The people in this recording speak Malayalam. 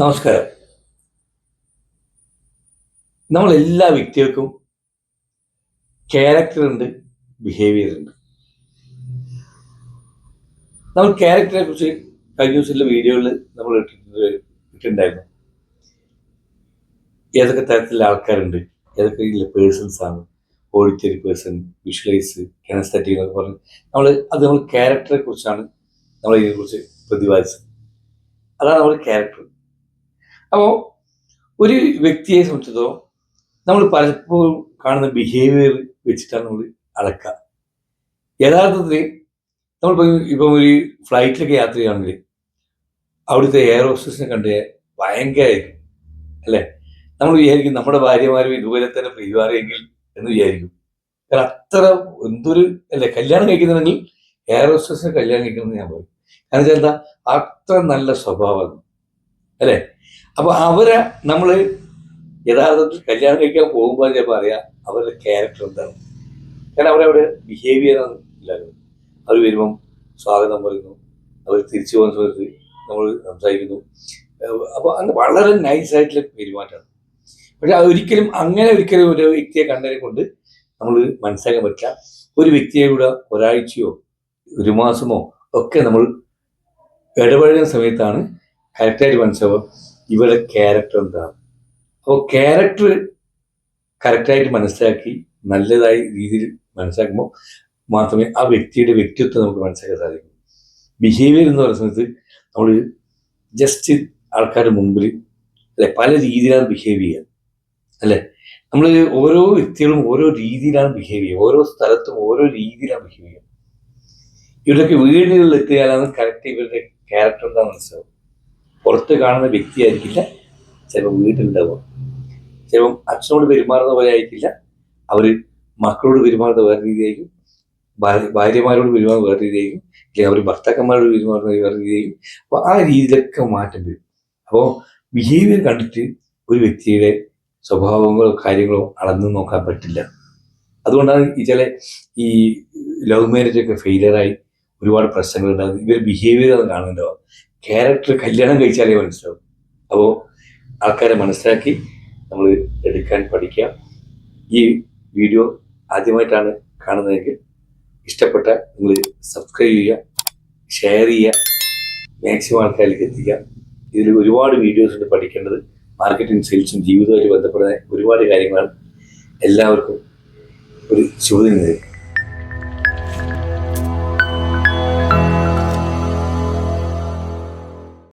നമസ്കാരം. നമ്മൾ എല്ലാ വ്യക്തികൾക്കും ക്യാരക്ടർ ഉണ്ട് ബിഹേവിയർ ഉണ്ട്. നമ്മൾ ക്യാരക്ടറെ കുറിച്ച് കഴിഞ്ഞ ദിവസത്തിലെ വീഡിയോയിൽ നമ്മൾ ഇട്ടിട്ടുണ്ട് ഇട്ടിട്ടുണ്ടായിരുന്നു. ഏതൊക്കെ തരത്തിലുള്ള ആൾക്കാരുണ്ട് ഏതൊക്കെ പേഴ്സൺസ് ആണ് ഓഡിറ്ററി പേഴ്സൺ വിഷ്വലൈസ് കെനസ്തറ്റിക് എന്നൊക്കെ പറഞ്ഞ് നമ്മൾ അത് നമ്മൾ ക്യാരക്ടറെ കുറിച്ചാണ് നമ്മൾ ഇതിനെക്കുറിച്ച് പ്രതിപാദിച്ചത്. അതാണ് നമ്മൾ ക്യാരക്ടർ അപ്പോൾ ഒരു വ്യക്തിയെ സംബന്ധിച്ചിടത്തോളം നമ്മൾ പലപ്പോഴും കാണുന്ന ബിഹേവിയർ വെച്ചിട്ടാണ് നമ്മൾ അളക്കുക യഥാർത്ഥത്തിൽ നമ്മളിപ്പോൾ ഇപ്പം ഒരു ഫ്ലൈറ്റിലൊക്കെ യാത്ര ചെയ്യുകയാണെങ്കിൽ അവിടുത്തെ എയർ ഹോസ്റ്റസിനെ കണ്ട് ഭയങ്കരമായിരിക്കും അല്ലേ? നമ്മൾ വിചാരിക്കും നമ്മുടെ ഭാര്യമാരും ഇതുപോലെ തന്നെ പെരുമാറിയെങ്കിൽ എന്ന് വിചാരിക്കും. കാരണം അത്ര എന്തൊരു അല്ലേ? കല്യാണം കഴിക്കുന്നുണ്ടെങ്കിൽ എയർ ഹോസ്റ്റസിനെ കല്യാണം കഴിക്കണമെന്ന് ഞാൻ പറയും. കാരണം എന്താ? അത്ര നല്ല സ്വഭാവം അല്ലേ? അപ്പൊ അവരെ നമ്മൾ യഥാർത്ഥത്തിൽ കല്യാണം കഴിക്കാൻ പോകുമ്പോൾ ചിലപ്പോൾ അറിയാം അവരുടെ ക്യാരക്ടർ എന്താണ്. കാരണം അവരവിടെ ബിഹേവിയർ ഇല്ലായിരുന്നു അവർ വരുമ്പം സ്വാഗതം പറയുന്നു. അവർ തിരിച്ചു പോകുന്ന സമയത്ത് നമ്മൾ സംസാരിക്കുന്നു. അപ്പോൾ അന്ന് വളരെ നൈസായിട്ടുള്ള പെരുമാറ്റമാണ്. പക്ഷെ ഒരിക്കലും അങ്ങനെ ഒരിക്കലും ഒരു വ്യക്തിയെ കണ്ടതിനെ കൊണ്ട് നമ്മൾ മനസ്സിലാക്കാൻ പറ്റില്ല. ഒരു വ്യക്തിയെ കൂടെ ഒരാഴ്ചയോ ഒരു മാസമോ ഒക്കെ നമ്മൾ ഇടപഴകുന്ന സമയത്താണ് കറക്റ്റായിട്ട് മനസ്സിലാവുക. ഇവരുടെ ക്യാരക്ടർ എന്താണ് അപ്പോൾ ക്യാരക്ടർ കറക്റ്റായിട്ട് മനസ്സിലാക്കി നല്ലതായി രീതിയിൽ മനസ്സിലാക്കുമ്പോൾ മാത്രമേ ആ വ്യക്തിയുടെ വ്യക്തിത്വം നമുക്ക് മനസ്സിലാക്കാൻ സാധിക്കൂ. ബിഹേവിയർ എന്ന് പറയുന്ന സമയത്ത് നമ്മൾ ജസ്റ്റ് ആൾക്കാരുടെ മുമ്പിൽ അല്ലെ പല രീതിയിലാണ് ബിഹേവ് ചെയ്യുക അല്ലേ? നമ്മൾ ഓരോ വ്യക്തികളും ഓരോ രീതിയിലാണ് ബിഹേവ് ചെയ്യുക ഓരോ സ്ഥലത്തും ഓരോ രീതിയിലാണ് ബിഹേവ് ചെയ്യുക ഇവരുടെയൊക്കെ വീടുകളിൽ എത്തിയാലാണ് കറക്റ്റ് ഇവരുടെ ക്യാരക്ടർ എന്താണെന്ന് മനസ്സിലാവും പുറത്ത് കാണുന്ന വ്യക്തിയായിരിക്കില്ല. ചിലപ്പോൾ വീട്ടിലുണ്ടാവുക ചിലപ്പം അച്ഛനോട് പെരുമാറുന്ന പോലെ ആയിരിക്കില്ല. അവർ മക്കളോട് പെരുമാറുന്ന വേറെ രീതിയായിരിക്കും. ഭാര്യ ഭാര്യമാരോട് പെരുമാറുന്ന വേറെ രീതിയായിരിക്കും. അല്ലെങ്കിൽ അവർ ഭർത്താക്കന്മാരോട് പെരുമാറുന്ന വേറെ രീതിയായിരിക്കും. അപ്പോൾ ആ രീതിയിലൊക്കെ മാറ്റം വരും. അപ്പോൾ ബിഹേവിയർ കണ്ടിട്ട് ഒരു വ്യക്തിയുടെ സ്വഭാവങ്ങളോ കാര്യങ്ങളോ അളന്നു നോക്കാൻ പറ്റില്ല. അതുകൊണ്ടാണ് ഈ ചില ഈ ലവ് മാരേജ് ഒക്കെ ഫെയിലിയറായി ഒരുപാട് പ്രശ്നങ്ങൾ ഉണ്ടാകുന്നത്. ഇവർ ബിഹേവിയർ അത് കാണുന്നുണ്ടാവും ക്യാരക്ടർ കല്യാണം കഴിച്ചാലേ മനസ്സിലാവും. അപ്പോൾ ആൾക്കാരെ മനസ്സിലാക്കി നമ്മൾ എടുക്കാൻ പഠിക്കുക. ഈ വീഡിയോ ആദ്യമായിട്ടാണ് കാണുന്നതെങ്കിൽ ഇഷ്ടപ്പെട്ട നിങ്ങൾ സബ്സ്ക്രൈബ് ചെയ്യുക ഷെയർ ചെയ്യുക മാക്സിമം ആൾക്കാരിലേക്ക് എത്തിക്കുക. ഇതിൽ ഒരുപാട് വീഡിയോസ് ഉണ്ട് പഠിക്കേണ്ടത്. മാർക്കറ്റിംഗ് സെയിൽസും ജീവിതവുമായിട്ട് ബന്ധപ്പെടുന്ന ഒരുപാട് കാര്യങ്ങളാണ് എല്ലാവർക്കും ഒരു ശുഭദിനം നേരിടും